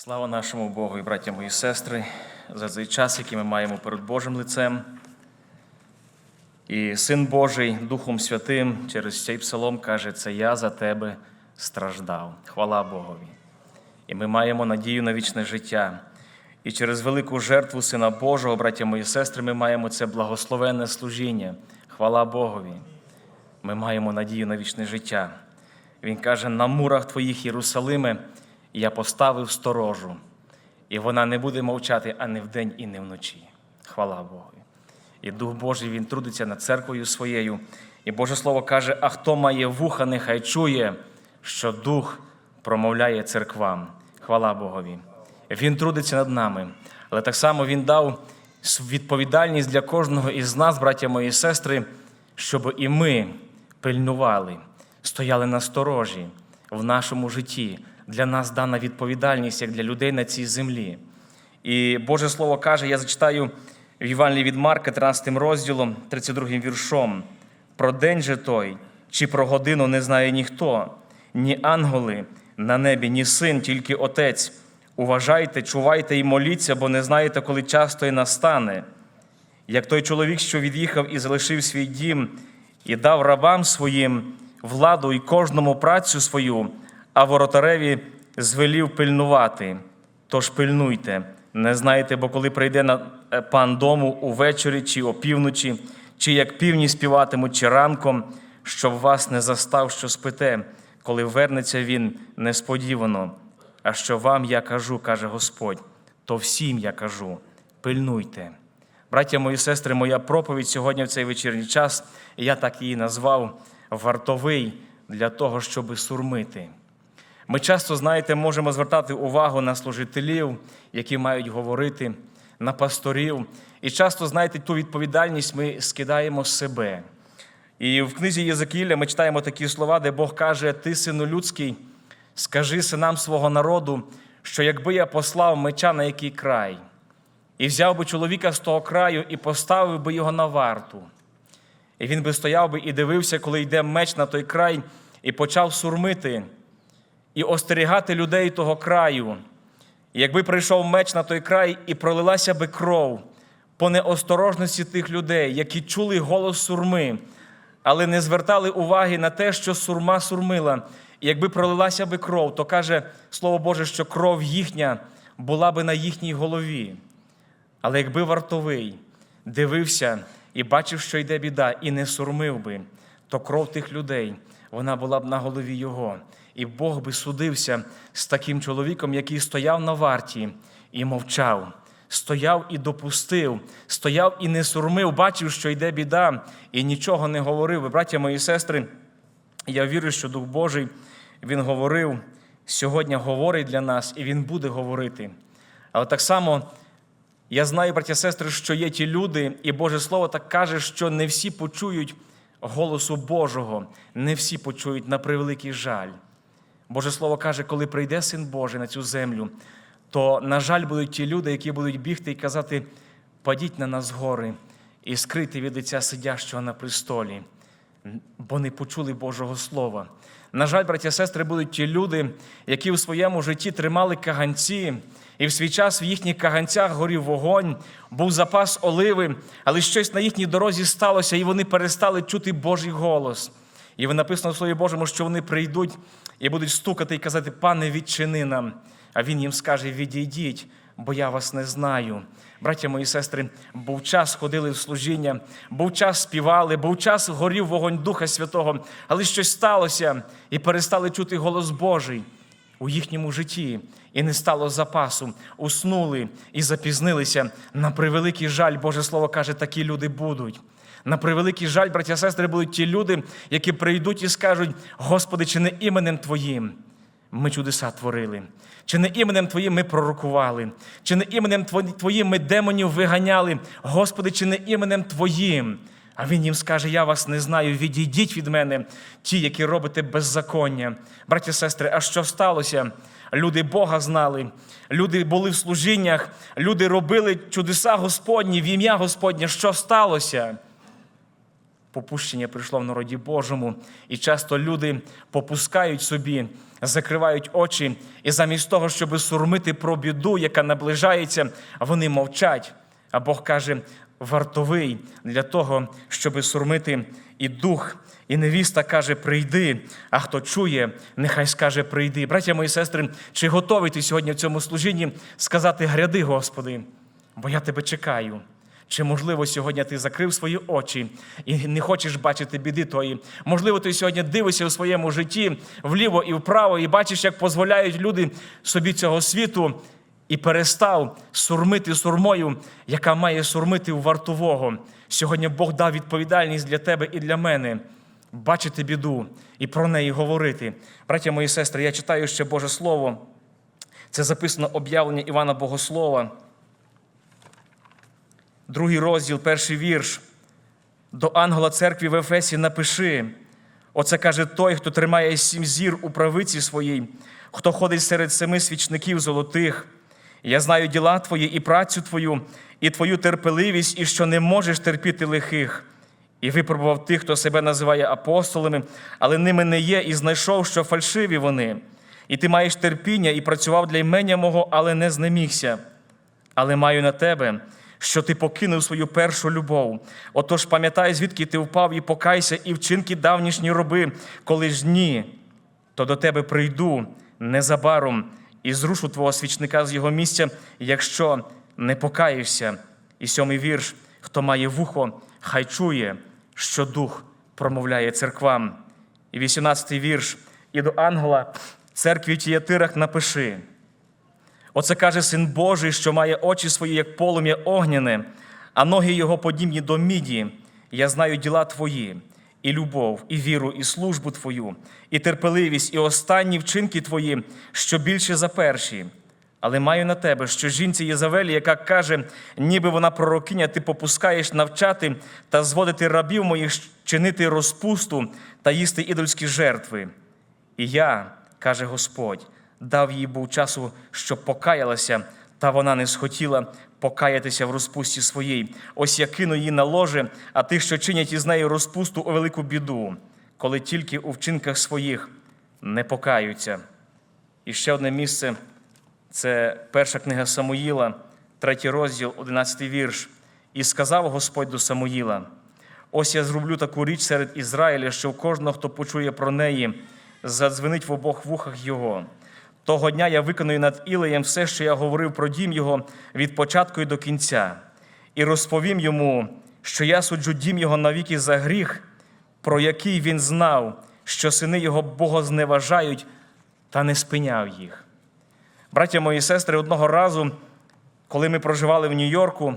Слава нашому Богу і браття мої сестри, за цей час, який ми маємо перед Божим лицем. І Син Божий Духом Святим через цей псалом каже, це я за тебе страждав. Хвала Богові. І ми маємо надію на вічне життя. І через велику жертву Сина Божого, браття мої сестри, ми маємо це благословенне служіння. Хвала Богові. Ми маємо надію на вічне життя. Він каже: на мурах твоїх Єрусалиме я поставив сторожу, і вона не буде мовчати ані вдень, і не вночі. Хвала Богу. І Дух Божий Він трудиться над церквою своєю. І Боже Слово каже: а хто має вуха, нехай чує, що Дух промовляє церквам. Хвала Богові. Він трудиться над нами, але так само Він дав відповідальність для кожного із нас, браття мої сестри, щоб і ми пильнували, стояли на сторожі в нашому житті. Для нас дана відповідальність як для людей на цій землі. І Боже Слово каже, я зачитаю в Євангелії від Марка, 13 розділом, 32 віршом. Про день же той, чи про годину не знає ніхто, ні ангели на небі, ні син, тільки Отець. Уважайте, чувайте і моліться, бо не знаєте, коли час той настане. Як той чоловік, що від'їхав і залишив свій дім, і дав рабам своїм владу і кожному працю свою, а воротареві звелів пильнувати. Тож пильнуйте, не знаєте, бо коли прийде на пан дому увечері чи опівночі, чи як півні співатимуть, чи ранком, щоб вас не застав, що спите, коли вернеться він несподівано. А що вам я кажу, каже Господь, то всім я кажу, пильнуйте. Браття мої сестри, моя проповідь сьогодні в цей вечірній час, я так її назвав вартовий для того, щоби сурмити. Ми часто, знаєте, можемо звертати увагу на служителів, які мають говорити, на пасторів. І часто, знаєте, ту відповідальність ми скидаємо з себе. І в книзі Єзекіля ми читаємо такі слова, де Бог каже: Ти, сину людський, скажи синам свого народу, що якби я послав меча на який край, і взяв би чоловіка з того краю і поставив би його на варту. І він би стояв би і дивився, коли йде меч на той край, і почав сурмити і остерігати людей того краю. І якби прийшов меч на той край і пролилася би кров по неосторожності тих людей, які чули голос сурми, але не звертали уваги на те, що сурма сурмила. І якби пролилася би кров, то каже Слово Боже, що кров їхня була би на їхній голові. Але якби вартовий дивився і бачив, що йде біда, і не сурмив би, то кров тих людей вона була б на голові його. І Бог би судився з таким чоловіком, який стояв на варті і мовчав, стояв і допустив, стояв і не сурмив, бачив, що йде біда, і нічого не говорив. І, браття мої сестри, я вірю, що Дух Божий Він говорив, сьогодні говорить для нас, і Він буде говорити. Але так само я знаю, браття сестри, що є ті люди, і Боже Слово так каже, що не всі почують голосу Божого, не всі почують на превеликий жаль. Боже Слово каже, коли прийде Син Божий на цю землю, то, на жаль, будуть ті люди, які будуть бігти і казати: падіть на нас гори і скрити від лиця сидящого на престолі, бо не почули Божого Слова. На жаль, браття сестри, будуть ті люди, які у своєму житті тримали каганці, і в свій час в їхніх каганцях горів вогонь, був запас оливи, але щось на їхній дорозі сталося, і вони перестали чути Божий голос. І ви написано в Слові Божому, що вони прийдуть і будуть стукати і казати, пане, відчини нам. А він їм скаже: відійдіть, бо я вас не знаю. Браття мої сестри, був час ходили в служіння, був час співали, був час горів вогонь Духа Святого, але щось сталося і перестали чути голос Божий у їхньому житті, і не стало запасу. Уснули і запізнилися. На превеликий жаль, Боже Слово каже, такі люди будуть. На превеликий жаль, браття сестри, будуть ті люди, які прийдуть і скажуть: Господи, чи не іменем Твоїм ми чудеса творили, чи не іменем Твоїм ми пророкували, чи не іменем Твоїм ми демонів виганяли, Господи, чи не іменем Твоїм. А Він їм скаже: Я вас не знаю, відійдіть від мене, ті, які робите беззаконня. Браті сестри, а що сталося? Люди Бога знали, люди були в служіннях, люди робили чудеса Господні в ім'я Господнє. Що сталося? Попущення прийшло в народі Божому, і часто люди попускають собі, закривають очі, і замість того, щоб сурмити про біду, яка наближається, вони мовчать. А Бог каже, вартовий для того, щоб сурмити і дух. І невіста каже: прийди, а хто чує, нехай скаже прийди. Браття мої сестри, чи готовий ти сьогодні в цьому служінні сказати гряди, Господи, бо я тебе чекаю. Чи, можливо, сьогодні ти закрив свої очі і не хочеш бачити біди тої? Можливо, ти сьогодні дивишся у своєму житті вліво і вправо, і бачиш, як дозволяють люди собі цього світу, і перестав сурмити сурмою, яка має сурмити у вартового. Сьогодні Бог дав відповідальність для тебе і для мене бачити біду і про неї говорити. Браття мої сестри, я читаю ще Боже Слово. Це записано об'явлення Івана Богослова. Другий розділ, перший вірш. До ангела церкви в Ефесі напиши. Оце каже той, хто тримає сім зір у правиці своїй, хто ходить серед семи свічників золотих. Я знаю діла твої і працю твою, і твою терпеливість, і що не можеш терпіти лихих. І випробував тих, хто себе називає апостолами, але ними не є, і знайшов, що фальшиві вони. І ти маєш терпіння і працював для імення мого, але не знемігся. Але маю на тебе, що ти покинув свою першу любов. Отож пам'ятай, звідки ти впав, і покайся, і вчинки давнішні роби, коли ж ні, то до тебе прийду незабаром і зрушу твого свічника з його місця, якщо не покаєшся. І сьомий вірш, хто має вухо, хай чує, що дух промовляє церквам. І вісімнадцятий вірш, і до ангела церкві Тіятирах напиши. Оце каже син Божий, що має очі свої, як полум'я огняне, а ноги його подібні до міді. Я знаю діла твої, і любов, і віру, і службу твою, і терпеливість, і останні вчинки твої, що більше за перші. Але маю на тебе, що жінці Єзавелі, яка каже, ніби вона пророкиня, ти попускаєш навчати та зводити рабів моїх чинити розпусту та їсти ідольські жертви. І я, каже Господь, дав їй був часу, щоб покаялася, та вона не схотіла покаятися в розпусті своїй. Ось я кину її на ложе, а тих, що чинять із нею розпусту у велику біду, коли тільки у вчинках своїх не покаються. І ще одне місце це перша книга Самуїла, третій розділ, одинадцятий вірш. І сказав Господь до Самуїла: ось я зроблю таку річ серед Ізраїля, що в кожного, хто почує про неї, задзвенить в обох вухах його. Того дня я виконую над Ілеєм все, що я говорив про дім його від початку і до кінця, і розповім йому, що я суджу дім його навіки за гріх, про який він знав, що сини його богозневажають, та не спиняв їх. Браття мої сестри, одного разу, коли ми проживали в Нью-Йорку,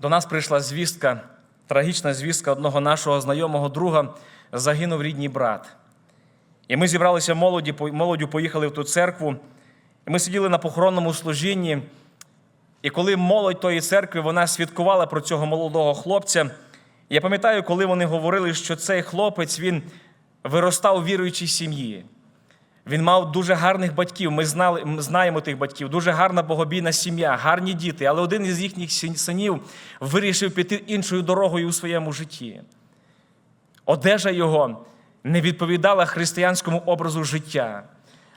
до нас прийшла звістка, трагічна звістка одного нашого знайомого друга, загинув рідний брат. І ми зібралися молоді, молоддю, поїхали в ту церкву. І ми сиділи на похоронному служінні. І коли молодь тої церкви вона свідкувала про цього молодого хлопця, я пам'ятаю, коли вони говорили, що цей хлопець він виростав у віруючій сім'ї. Він мав дуже гарних батьків. Ми знали, ми знаємо тих батьків, дуже гарна богобійна сім'я, гарні діти. Але один із їхніх синів вирішив піти іншою дорогою у своєму житті. Одежа його не відповідала християнському образу життя.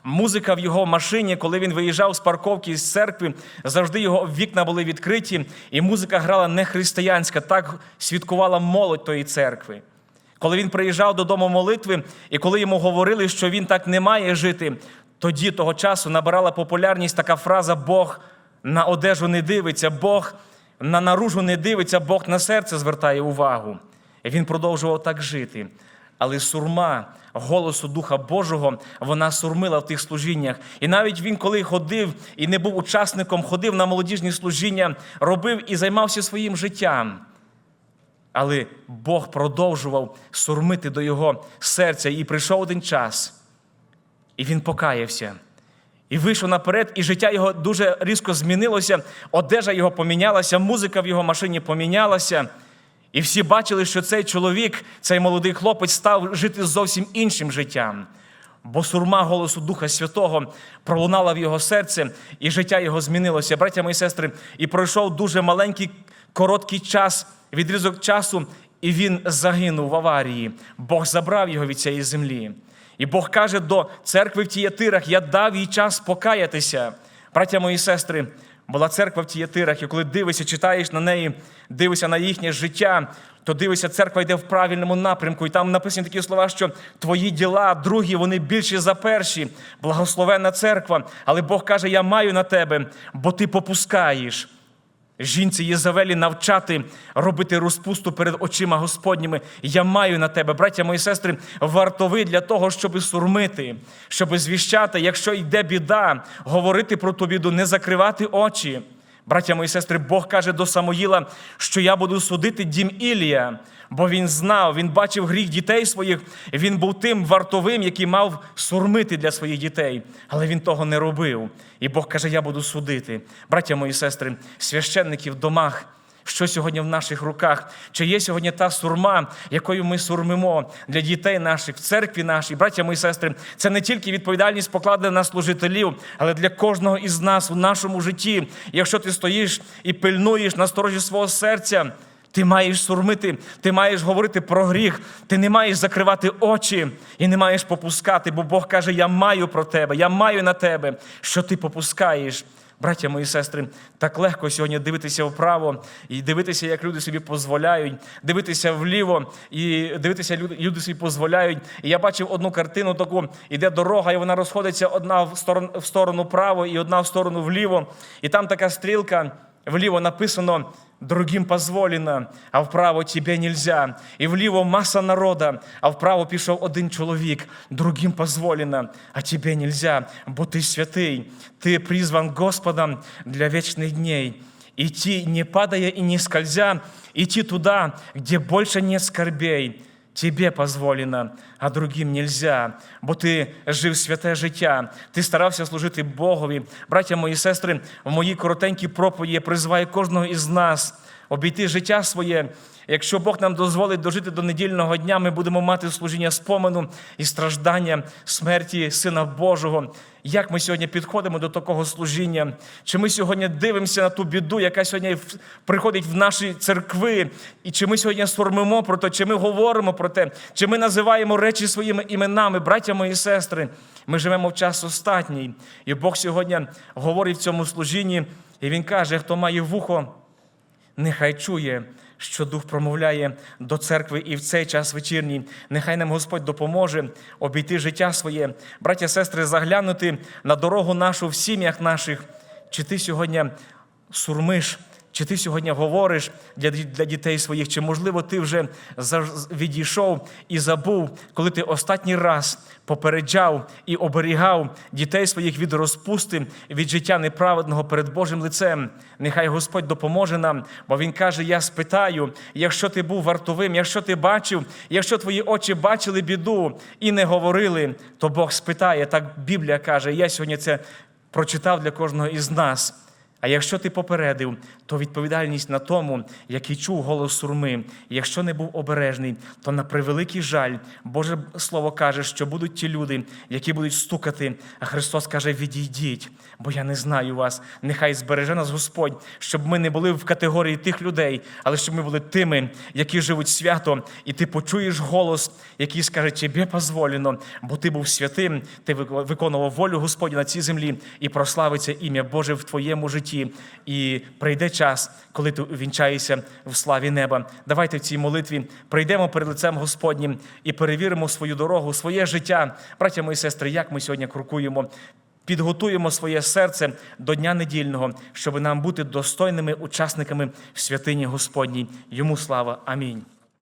Музика в його машині, коли він виїжджав з парковки з церкви, завжди його вікна були відкриті, і музика грала не християнська, так свідкувала молодь тої церкви. Коли він приїжджав додому молитви, і коли йому говорили, що він так не має жити, тоді того часу набирала популярність така фраза Бог на одежу не дивиться, Бог на наружу не дивиться, Бог на серце звертає увагу. І він продовжував так жити. Але сурма голосу Духа Божого вона сурмила в тих служіннях. І навіть він, коли ходив і не був учасником, ходив на молодіжні служіння, робив і займався своїм життям. Але Бог продовжував сурмити до його серця, і прийшов один час, і він покаявся. І вийшов наперед, і життя його дуже різко змінилося, одежа його помінялася, музика в його машині помінялася. І всі бачили, що цей чоловік, цей молодий хлопець, став жити зовсім іншим життям. Бо сурма голосу Духа Святого пролунала в його серце, і життя його змінилося. Браття мої сестри, і пройшов дуже маленький короткий час, відрізок часу, і він загинув в аварії. Бог забрав його від цієї землі. І Бог каже до церкви в Тієтирах: Я дав їй час покаятися. Браття мої сестри, була церква в Тієтирах, і коли дивишся, читаєш на неї, дивишся на їхнє життя, то дивишся, церква йде в правильному напрямку. І там написані такі слова, що твої діла, другі, вони більші за перші. Благословенна церква. Але Бог каже: Я маю на тебе, бо ти попускаєш. Жінці Єзавелі навчати робити розпусту перед очима Господніми. Я маю на тебе, браття мої сестри, вартови для того, щоб сурмити, щоб звіщати, якщо йде біда, говорити про ту біду, не закривати очі. Браття мої сестри, Бог каже до Самоїла, що я буду судити дім Ілія, бо він знав, він бачив гріх дітей своїх, він був тим вартовим, який мав сурмити для своїх дітей, але він того не робив. І Бог каже: Я буду судити. Браття мої сестри, священники в домах. Що сьогодні в наших руках? Чи є сьогодні та сурма, якою ми сурмимо для дітей наших в церкві нашій, браття мої сестри? Це не тільки відповідальність покладена на служителів, але для кожного із нас у нашому житті. Якщо ти стоїш і пильнуєш на сторожі свого серця, ти маєш сурмити, ти маєш говорити про гріх, ти не маєш закривати очі і не маєш попускати, бо Бог каже: Я маю про тебе, я маю на тебе, що ти попускаєш. Браття мої сестри, так легко сьогодні дивитися вправо і дивитися, як люди собі дозволяють, дивитися вліво і дивитися, люди, люди собі дозволяють. І я бачив одну картину таку, іде дорога, і вона розходиться одна в сторону, в сторону право і одна в сторону вліво. І там така стрілка, вліво написано другим позволено, а вправо тебе нельзя. І вліво маса народа, а вправо пішов один чоловік, другим позволено, а тебе нельзя, бо ти святий, ти призван Господом для вечных дней. Идти не падая и не скользя, идти туда, где больше нет скорбей. Тебе позволено, а другим нельзя, бо ти жив святе життя, ти старався служити Богові. Браття мої сестри, в моїй коротенькій проповіді я призиваю кожного із нас обійти життя своє. Якщо Бог нам дозволить дожити до недільного дня, ми будемо мати служіння спомену і страждання смерті Сина Божого. Як ми сьогодні підходимо до такого служіння? Чи ми сьогодні дивимося на ту біду, яка сьогодні приходить в наші церкви? І чи ми сьогодні сформимо про те, чи ми говоримо про те, чи ми називаємо речі своїми іменами, браття мої сестри? Ми живемо в час остатній. І Бог сьогодні говорить в цьому служінні, і Він каже, хто має вухо, Нехай чує, що Дух промовляє до церкви і в цей час вечірній. Нехай нам Господь допоможе обійти життя своє, браття, сестри, заглянути на дорогу нашу в сім'ях наших. Чи ти сьогодні сурмиш, чи ти сьогодні говориш для, для дітей своїх, чи можливо ти вже відійшов і забув, коли ти останній раз попереджав і оберігав дітей своїх від розпусти, від життя неправедного перед Божим лицем. Нехай Господь допоможе нам, бо Він каже: Я спитаю, якщо ти був вартовим, якщо ти бачив, якщо твої очі бачили біду і не говорили, то Бог спитає. Так Біблія каже. Я сьогодні це прочитав для кожного із нас. А якщо ти попередив, то відповідальність на тому, який чув голос сурми. Якщо не був обережний, то на превеликий жаль, Боже Слово каже, що будуть ті люди, які будуть стукати. А Христос каже: відійдіть, бо я не знаю вас. Нехай збереже нас Господь, щоб ми не були в категорії тих людей, але щоб ми були тими, які живуть свято, і ти почуєш голос, який скаже, тобі позволено, бо ти був святим, ти виконував волю Господня на цій землі і прославиться ім'я Боже в твоєму житті. І прийде час, коли ти вінчаєшся в славі неба. Давайте в цій молитві прийдемо перед лицем Господнім і перевіримо свою дорогу, своє життя. Браття мої сестри, як ми сьогодні крокуємо. Підготуємо своє серце до дня недільного, щоб нам бути достойними учасниками святині Господній. Йому слава. Амінь.